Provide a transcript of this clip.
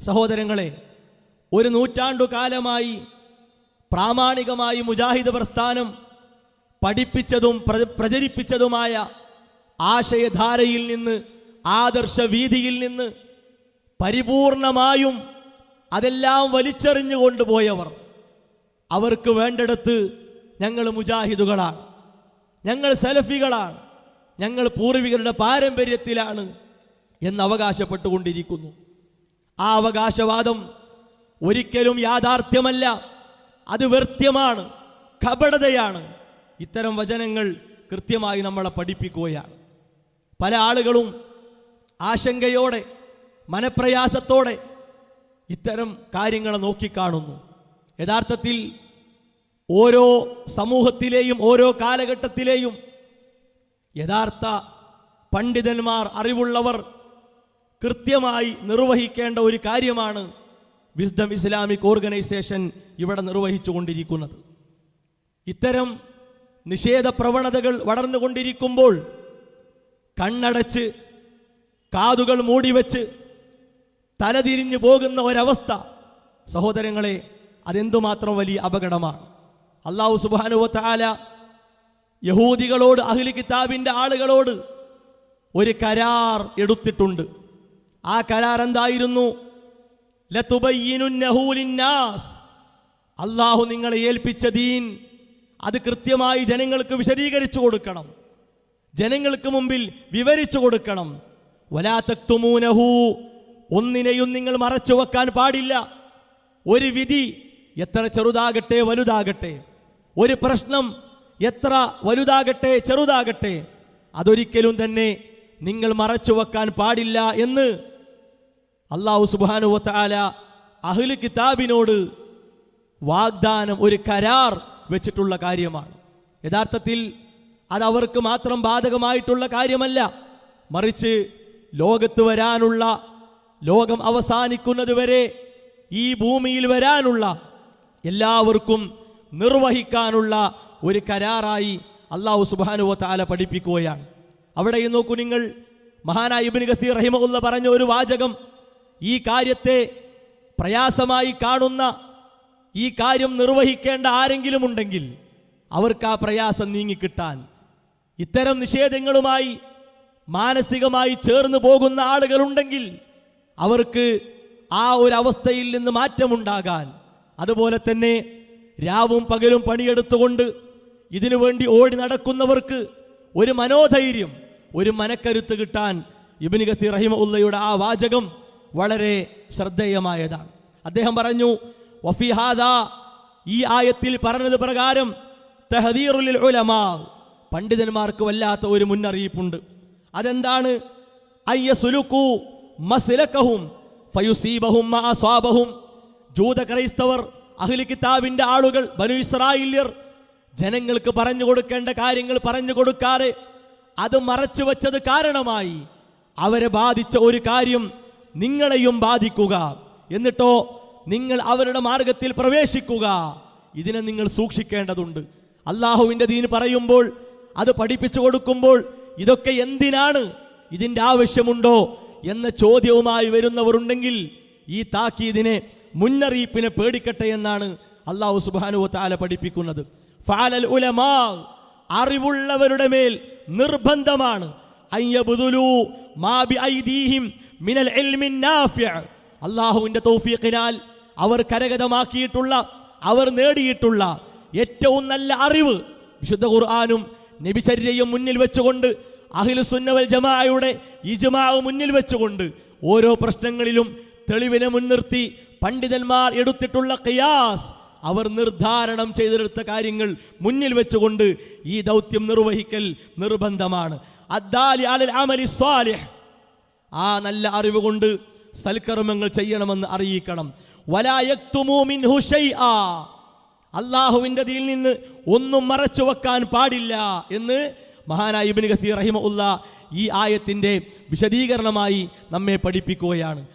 സഹോദരങ്ങളെ ഒരു നൂറ്റാണ്ടു കാലമായി പ്രാമാണികമായി മുജാഹിദ് പ്രസ്ഥാനം പഠിപ്പിച്ചതും പ്ര- പ്രചരിപ്പിച്ചതുമായ ആശയധാരയിൽ നിന്ന് ആദർശ വീതിയിൽ നിന്ന് പരിപൂർണമായും അതെല്ലാം വലിച്ചെറിഞ്ഞു കൊണ്ടുപോയവർ. അവർക്ക് വേണ്ടെടുത്ത് ഞങ്ങൾ മുജാഹിദുകളാണ്. ഞങ്ങൾ സെലഫികളാണ്. ഞങ്ങൾ പൂർവികരുടെ പാരമ്പര്യത്തിലാണ് എന്ന് അവകാശപ്പെട്ടുകൊണ്ടിരിക്കുന്നു. ആ അവകാശവാദം ഒരിക്കലും യാഥാർത്ഥ്യമല്ല. അത് വ്യർത്ഥ്യമാണ് കപടതയാണ്. ഇത്തരം വചനങ്ങൾ കൃത്യമായി നമ്മളെ പഠിപ്പിക്കുകയാണ്. പല ആളുകളും ആശങ്കയോടെ മനപ്രയാസത്തോടെ ഇത്തരം കാര്യങ്ങളെ നോക്കിക്കാണുന്നു. യഥാർത്ഥത്തിൽ ഓരോ സമൂഹത്തിലെയും ഓരോ കാലഘട്ടത്തിലെയും യഥാർത്ഥ പണ്ഡിതന്മാർ അറിവുള്ളവർ കൃത്യമായി നിർവഹിക്കേണ്ട ഒരു കാര്യമാണ് വിസ്ഡം ഇസ്ലാമിക് ഓർഗനൈസേഷൻ ഇവിടെ നിർവഹിച്ചു കൊണ്ടിരിക്കുന്നത് ഇത്തരം നിഷേധ പ്രവണതകൾ വളർന്നുകൊണ്ടിരിക്കുമ്പോൾ കണ്ണടച്ച് കാതുകൾ മൂടിവെച്ച് തലതിരിഞ്ഞു പോകുന്ന ഒരവസ്ഥ സഹോദരങ്ങളെ അതെന്തുമാത്രം വലിയ അപകടമാണ്. അള്ളാഹു സുബാനുവത്താല യഹൂദികളോട് അഹ്ലി കിതാബിന്റെ ആളുകളോട് ഒരു കരാർ എടുത്തിട്ടുണ്ട്. ആ കരാർ എന്തായിരുന്നു. അള്ളാഹു നിങ്ങളെ ഏൽപ്പിച്ച ദീൻ. അത് കൃത്യമായി ജനങ്ങൾക്ക് വിശദീകരിച്ചു കൊടുക്കണം. ജനങ്ങൾക്ക് മുമ്പിൽ വിവരിച്ചു കൊടുക്കണം. വലാത്തക്തുമൂനഹു ഒന്നിനെയും നിങ്ങൾ മറച്ചു വെക്കാൻ പാടില്ല. ഒരു വിധി എത്ര ചെറുതാകട്ടെ വലുതാകട്ടെ. ഒരു പ്രശ്നം എത്ര വലുതാകട്ടെ ചെറുതാകട്ടെ. അതൊരിക്കലും തന്നെ നിങ്ങൾ മറച്ചു വെക്കാൻ പാടില്ല എന്ന് അള്ളാഹു സുബാനുവത്താല അഹ്ലു കിതാബിനോട് വാഗ്ദാനം ഒരു കരാർ വെച്ചിട്ടുള്ള കാര്യമാണ്. യഥാർത്ഥത്തിൽ അത് അവർക്ക് മാത്രം ബാധകമായിട്ടുള്ള കാര്യമല്ല. മറിച്ച് ലോകത്ത് വരാനുള്ള ലോകം അവസാനിക്കുന്നത് വരെ ഈ ഭൂമിയിൽ വരാനുള്ള എല്ലാവർക്കും നിർവഹിക്കാനുള്ള ഒരു കരാറായി അള്ളാഹു സുബാനുവ താല പഠിപ്പിക്കുകയാണ്. അവിടെ നോക്കൂ നിങ്ങൾ മഹാനായ ഇബിൻ ഗസീർ റഹിമുള്ള പറഞ്ഞ ഒരു വാചകം ഈ കാര്യത്തെ പ്രയാസമായി കാണുന്ന ഈ കാര്യം നിർവഹിക്കേണ്ട ആരെങ്കിലും ഉണ്ടെങ്കിൽ അവർക്ക് ആ പ്രയാസം നീങ്ങിക്കിട്ടാൻ ഇത്തരം നിഷേധങ്ങളുമായി മാനസികമായി ചേർന്ന് പോകുന്ന ആളുകളുണ്ടെങ്കിൽ അവർക്ക് ആ ഒരു അവസ്ഥയിൽ നിന്ന് മാറ്റമുണ്ടാകാൻ അതുപോലെ തന്നെ രാവും പകലും പണിയെടുത്തുകൊണ്ട് ഇതിനു വേണ്ടി ഓടി നടക്കുന്നവർക്ക് ഒരു മനോധൈര്യം ഒരു മനക്കരുത്ത് കിട്ടാൻ ഇബിനി ഗസി റഹിമ ഉള്ളയുടെ ആ വാചകം വളരെ ശ്രദ്ധേയമായതാണ്. അദ്ദേഹം പറഞ്ഞു വഫിഹാദ ഈ ആയത്തിൽ പറഞ്ഞത് പ്രകാരം തഹദീറുൽ ഉലമാ പണ്ഡിതന്മാർക്ക് വല്ലാത്ത ഒരു മുന്നറിയിപ്പുണ്ട്. അതെന്താണ്? അയ്യസുലുക്കു മസിലക്കഹും ഫയുസീബഹും മാ അസ്വാബഹും ജൂത ക്രൈസ്തവർ അഹ്ലി കിതാബിന്റെ ആളുകൾ ബനു ഇസ്രായേല്യർ ജനങ്ങൾക്ക് പറഞ്ഞു കൊടുക്കേണ്ട കാര്യങ്ങൾ പറഞ്ഞു കൊടുക്കാതെ അത് മറച്ചു വച്ചത് കാരണമായി അവരെ ബാധിച്ച ഒരു കാര്യം നിങ്ങളെയും ബാധിക്കുക. എന്നിട്ടോ നിങ്ങൾ അവരുടെ മാർഗത്തിൽ പ്രവേശിക്കുക. ഇതിനെ നിങ്ങൾ സൂക്ഷിക്കേണ്ടതുണ്ട്. അള്ളാഹുവിന്റെ ദീന് പറയുമ്പോൾ അത് പഠിപ്പിച്ചു കൊടുക്കുമ്പോൾ ഇതൊക്കെ എന്തിനാണ്? ഇതിന്റെ ആവശ്യമുണ്ടോ? എന്ന ചോദ്യവുമായി വരുന്നവരുണ്ടെങ്കിൽ ഈ താക്കീതിനെ മുന്നറിയിപ്പിനെ പേടിക്കട്ടെ എന്നാണ് അള്ളാഹു സുബാനു താല പഠിപ്പിക്കുന്നത്. ഫാലൽ ഉലമാ അറിവുള്ളവരുടെ മേൽ നിർബന്ധമാണ്. അയ്യബുദുലു മാ ബി ഐദീഹിം മിനൽ അള്ളാഹുവിന്റെ തൗഫീഖിനാൽ അവർ കരഗതമാക്കിയിട്ടുള്ള അവർ നേടിയിട്ടുള്ള ഏറ്റവും നല്ല അറിവ് വിശുദ്ധ ഖുർആാനും നബിചര്യയും മുന്നിൽ വെച്ചുകൊണ്ട് അഹ്ലു സുന്നവൽ ജമാഅയുടെ ഇജ്മാ മുന്നിൽ വെച്ചുകൊണ്ട് ഓരോ പ്രശ്നങ്ങളിലും തെളിവിനെ മുൻനിർത്തി പണ്ഡിതന്മാർ എടുത്തിട്ടുള്ള ഖിയാസ് അവർ നിർദ്ധാരണം ചെയ്തെടുത്ത കാര്യങ്ങൾ മുന്നിൽ വെച്ചുകൊണ്ട് ഈ ദൗത്യം നിർവഹിക്കൽ നിർബന്ധമാണ്. അദ്ദാലി അലൽ അമലി സ്വാലിഹ്. ആ നല്ല അറിവ് കൊണ്ട് സൽക്കർമ്മങ്ങൾ ചെയ്യണമെന്ന് അറിയിക്കണം. അള്ളാഹുവിന്റെ തീയിൽ നിന്ന് ഒന്നും മറച്ചു വെക്കാൻ പാടില്ല എന്ന് മഹാനായ ഇബ്നു ഗസീർ റഹിമ ഈ ആയത്തിന്റെ വിശദീകരണമായി നമ്മെ പഠിപ്പിക്കുകയാണ്